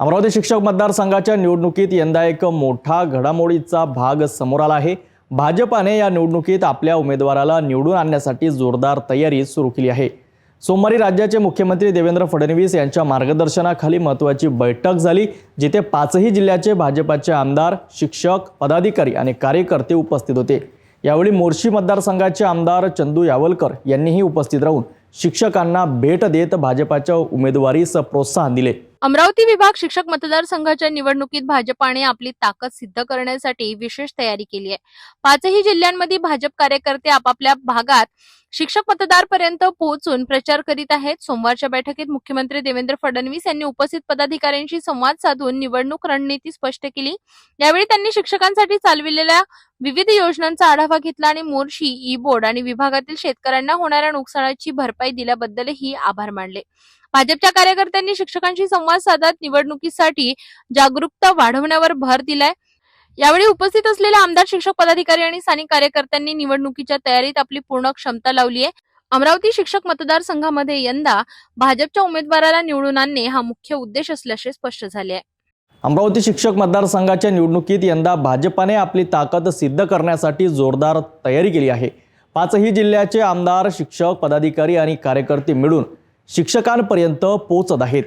अमरावती शिक्षक मतदारसंघाच्या निवडणुकीत यंदा एक मोठा घडामोडीचा भाग समोर आला आहे. भाजपाने या निवडणुकीत आपल्या उमेदवाराला निवडून आणण्यासाठी जोरदार तयारी सुरू केली आहे. सोमवारी राज्याचे मुख्यमंत्री देवेंद्र फडणवीस यांच्या मार्गदर्शनाखाली महत्त्वाची बैठक झाली जिथे पाचही जिल्ह्याचे भाजपाचे आमदार शिक्षक पदाधिकारी आणि कार्यकर्ते उपस्थित होते. यावेळी मोर्शी मतदारसंघाचे आमदार चंदू यावलकर यांनीही उपस्थित राहून शिक्षकांना भेट देत भाजपाच्या उमेदवारीस प्रोत्साहन दिले. अमरावती विभाग शिक्षक मतदारसंघाच्या निवडणुकीत भाजपाने आपली ताकद सिद्ध करण्यासाठी विशेष तयारी केली आहे. पाचही जिल्ह्यांमध्ये भाजप कार्यकर्ते आपापल्या भागात शिक्षक मतदारपर्यंत पोहोचून प्रचार करीत आहेत. सोमवारच्या बैठकीत मुख्यमंत्री देवेंद्र फडणवीस यांनी उपस्थित पदाधिकाऱ्यांशी संवाद साधून निवडणूक रणनीती स्पष्ट केली. यावेळी त्यांनी शिक्षकांसाठी चालविलेल्या विविध योजनांचा आढावा घेतला आणि मोर्शी ई बोर्ड आणि विभागातील शेतकऱ्यांना होणाऱ्या नुकसानाची भरपाई दिल्याबद्दलही आभार मानले. भाजपच्या कार्यकर्त्यांनी शिक्षकांशी संवाद साधत निवडणुकीसाठी जागरूकता वाढवण्यावर भर दिलाय. यावेळी उपस्थित असलेल्या आमदार शिक्षक पदाधिकारी आणि स्थानिक कार्यकर्त्यांनी निवडणुकीच्या तयारीत आपली पूर्ण क्षमता लावली आहे. अमरावती शिक्षक मतदारसंघामध्ये यंदा भाजपच्या उमेदवाराला निवडून आणणे हा मुख्य उद्देश असल्याचे स्पष्ट झाले आहे. अमरावती शिक्षक मतदारसंघाच्या निवडणुकीत यंदा भाजपाने आपली ताकद सिद्ध करण्यासाठी जोरदार तयारी केली आहे. पाचही जिल्ह्याचे आमदार शिक्षक पदाधिकारी आणि कार्यकर्ते मिळून शिक्षकांपर्यंत पोहोचत आहेत.